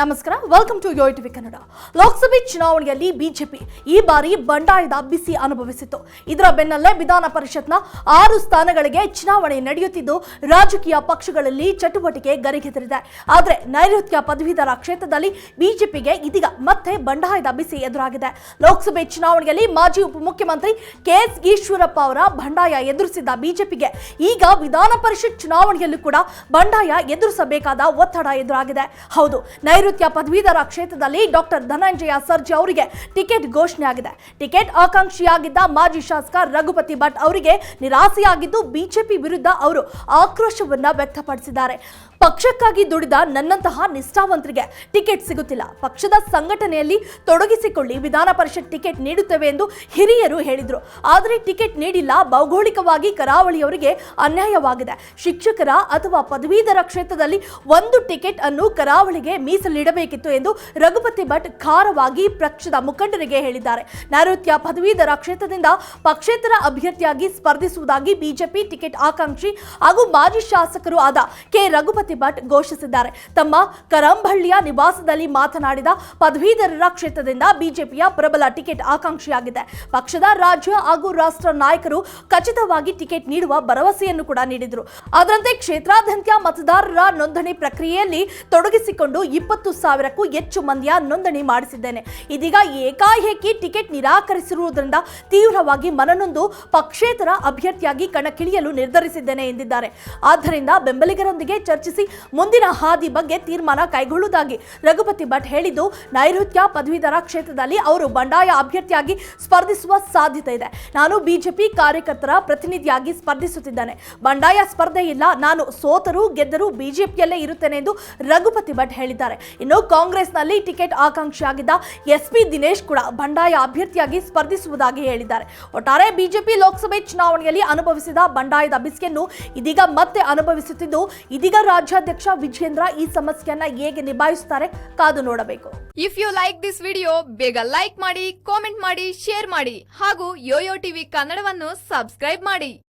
ನಮಸ್ಕಾರ welcome to yo TV Kannada ಲೋಕಸಭೆ ಚುನಾವಣೆಯಲ್ಲಿ BJP ಈ ಬಾರಿ ಬಂಡಾಯದ ಬಿಸಿ ಅನುಭವಿಸಿತು ಇದರ ಬೆನ್ನಲ್ಲೇ ವಿಧಾನ ಪರಿಷತ್ನ ಆರು ಸ್ಥಾನಗಳಿಗೆ ಚುನಾವಣೆ ನಡೆಯುತ್ತಿದ್ದು, ರಾಜಕೀಯ ಪಕ್ಷಗಳಲ್ಲಿ ಚಟುವಟಿಕೆ ಗರಿಗೆದರಿದೆ. ಆದರೆ ನೈಋತ್ಯ ಪದವೀಧರ ಕ್ಷೇತ್ರದಲ್ಲಿ ಬಿಜೆಪಿಗೆ ಇದೀಗ ಮತ್ತೆ ಬಂಡಾಯದ ಬಿಸಿ ಎದುರಾಗಿದೆ. ಲೋಕಸಭೆ ಚುನಾವಣೆಯಲ್ಲಿ ಮಾಜಿ ಉಪಮುಖ್ಯಮಂತ್ರಿ ಕೆಎಸ್ ಈಶ್ವರಪ್ಪ ಅವರ ಬಂಡಾಯ ಎದುರಿಸಿದ್ದ ಬಿಜೆಪಿಗೆ ಈಗ ವಿಧಾನ ಪರಿಷತ್ ಚುನಾವಣೆಯಲ್ಲೂ ಕೂಡ ಬಂಡಾಯ ಎದುರಿಸಬೇಕಾದ ಒತ್ತಡ ಎದುರಾಗಿದೆ. ಹೌದು ಪದವೀಧರ ಕ್ಷೇತ್ರದಲ್ಲಿ ಡಾಕ್ಟರ್ ಧನಂಜಯ ಸರ್ಜಿ ಅವರಿಗೆ ಟಿಕೆಟ್ ಘೋಷಣೆ ಆಗಿದೆ ಟಿಕೆಟ್ ಆಕಾಂಕ್ಷಿಯಾಗಿದ್ದ ಮಾಜಿ ಶಾಸಕ ರಘುಪತಿ ಭಟ್ ಅವರಿಗೆ ನಿರಾಸೆಯಾಗಿದ್ದು ಬಿಜೆಪಿ ವಿರುದ್ಧ ಅವರು ಆಕ್ರೋಶವನ್ನ ವ್ಯಕ್ತಪಡಿಸಿದ್ದಾರೆ. ಪಕ್ಷಕ್ಕಾಗಿ ದುಡಿದ ನನ್ನಂತಹ ನಿಷ್ಠಾವಂತರಿಗೆ ಟಿಕೆಟ್ ಸಿಗುತ್ತಿಲ್ಲ. ಪಕ್ಷದ ಸಂಘಟನೆಯಲ್ಲಿ ತೊಡಗಿಸಿಕೊಳ್ಳಿ, ವಿಧಾನ ಪರಿಷತ್ ಟಿಕೆಟ್ ನೀಡುತ್ತೇವೆ ಎಂದು ಹಿರಿಯರು ಹೇಳಿದರು. ಆದರೆ ಟಿಕೆಟ್ ನೀಡಿಲ್ಲ, ಭೌಗೋಳಿಕವಾಗಿ ಕರಾವಳಿಯವರಿಗೆ ಅನ್ಯಾಯವಾಗಿದೆ. ಶಿಕ್ಷಕರ ಅಥವಾ ಪದವೀಧರ ಕ್ಷೇತ್ರದಲ್ಲಿ ಒಂದು ಟಿಕೆಟ್ ಅನ್ನು ಕರಾವಳಿಗೆ ಮೀಸಲಿಡಬೇಕಿತ್ತು ಎಂದು ರಘುಪತಿ ಭಟ್ ಖಾರವಾಗಿ ಪಕ್ಷದ ಮುಖಂಡರಿಗೆ ಹೇಳಿದ್ದಾರೆ. ನೈಋತ್ಯ ಪದವೀಧರ ಕ್ಷೇತ್ರದಿಂದ ಪಕ್ಷೇತರ ಅಭ್ಯರ್ಥಿಯಾಗಿ ಸ್ಪರ್ಧಿಸುವುದಾಗಿ ಬಿಜೆಪಿ ಟಿಕೆಟ್ ಆಕಾಂಕ್ಷಿ ಹಾಗೂ ಮಾಜಿ ಶಾಸಕರು ಆದ ಕೆ. ರಘುಪತಿ ಭಟ್ ಘೋಷಿಸಿದ್ದಾರೆ. ತಮ್ಮ ಕರಂಬಳ್ಳಿಯ ನಿವಾಸದಲ್ಲಿ ಮಾತನಾಡಿದ ಪದವೀಧರರ ಕ್ಷೇತ್ರದಿಂದ ಬಿಜೆಪಿಯ ಪ್ರಬಲ ಟಿಕೆಟ್ ಆಕಾಂಕ್ಷಿಯಾಗಿದೆ. ಪಕ್ಷದ ರಾಜ್ಯ ಹಾಗೂ ರಾಷ್ಟ್ರ ನಾಯಕರು ಖಚಿತವಾಗಿ ಟಿಕೆಟ್ ನೀಡುವ ಭರವಸೆಯನ್ನು ಕೂಡ ನೀಡಿದರು. ಅದರಂತೆ ಕ್ಷೇತ್ರಾದ್ಯಂತ ಮತದಾರರ ನೋಂದಣಿ ಪ್ರಕ್ರಿಯೆಯಲ್ಲಿ ತೊಡಗಿಸಿಕೊಂಡು ಇಪ್ಪತ್ತು ಸಾವಿರಕ್ಕೂ ಹೆಚ್ಚು ಮಂದಿಯ ನೋಂದಣಿ ಮಾಡಿಸಿದ್ದೇನೆ. ಇದೀಗ ಏಕಾಏಕಿ ಟಿಕೆಟ್ ನಿರಾಕರಿಸಿರುವುದರಿಂದ ತೀವ್ರವಾಗಿ ಮನನೊಂದು ಪಕ್ಷೇತರ ಅಭ್ಯರ್ಥಿಯಾಗಿ ಕಣಕ್ಕಿಳಿಯಲು ನಿರ್ಧರಿಸಿದ್ದೇನೆ ಎಂದಿದ್ದಾರೆ. ಆದ್ದರಿಂದ ಬೆಂಬಲಿಗರೊಂದಿಗೆ ಚರ್ಚಿಸಿ ಮುಂದಿನ ಹಾದಿ ಬಗ್ಗೆ ತೀರ್ಮಾನ ಕೈಗೊಳ್ಳುವುದಾಗಿ ರಘುಪತಿ ಭಟ್ ಹೇಳಿದ್ದು, ನೈಋತ್ಯ ಪದವೀಧರ ಕ್ಷೇತ್ರದಲ್ಲಿ ಅವರು ಬಂಡಾಯ ಅಭ್ಯರ್ಥಿಯಾಗಿ ಸ್ಪರ್ಧಿಸುವ ಸಾಧ್ಯತೆ ಇದೆ. ನಾನು ಬಿಜೆಪಿ ಕಾರ್ಯಕರ್ತರ ಪ್ರತಿನಿಧಿಯಾಗಿ ಸ್ಪರ್ಧಿಸುತ್ತಿದ್ದೇನೆ. ಬಂಡಾಯ ಸ್ಪರ್ಧೆ ಇಲ್ಲ. ನಾನು ಸೋತರೂ ಗೆದ್ದರೂ ಬಿಜೆಪಿಯಲ್ಲೇ ಇರುತ್ತೇನೆ ಎಂದು ರಘುಪತಿ ಭಟ್ ಹೇಳಿದ್ದಾರೆ. ಇನ್ನು ಕಾಂಗ್ರೆಸ್ನಲ್ಲಿ ಟಿಕೆಟ್ ಆಕಾಂಕ್ಷಿಯಾಗಿದ್ದ ಎಸ್ ಪಿ ದಿನೇಶ್ ಕೂಡ ಬಂಡಾಯ ಅಭ್ಯರ್ಥಿಯಾಗಿ ಸ್ಪರ್ಧಿಸುವುದಾಗಿ ಹೇಳಿದ್ದಾರೆ. ಒಟ್ಟಾರೆ ಬಿಜೆಪಿ ಲೋಕಸಭೆ ಚುನಾವಣೆಯಲ್ಲಿ ಅನುಭವಿಸಿದ ಬಂಡಾಯದ ಬಿಸಿಯನ್ನು ಇದೀಗ ಮತ್ತೆ ಅನುಭವಿಸುತ್ತಿದ್ದು, ಇದೀಗ ರಾಜ್ಯಾಧ್ಯಕ್ಷ ವಿಜೇಂದ್ರ ಈ ಸಮಸ್ಯೆಯನ್ನ ಹೇಗೆ ನಿಭಾಯಿಸುತ್ತಾರೆ ಕಾದು ನೋಡಬೇಕು. If you like this video ಬೇಗ ಲೈಕ್ ಮಾಡಿ ಕಾಮೆಂಟ್ ಮಾಡಿ ಶೇರ್ ಮಾಡಿ ಹಾಗೂ ಯೋಯೋ ಟಿವಿ ಕನ್ನಡವನ್ನು ಸಬ್ಸ್ಕ್ರೈಬ್ ಮಾಡಿ.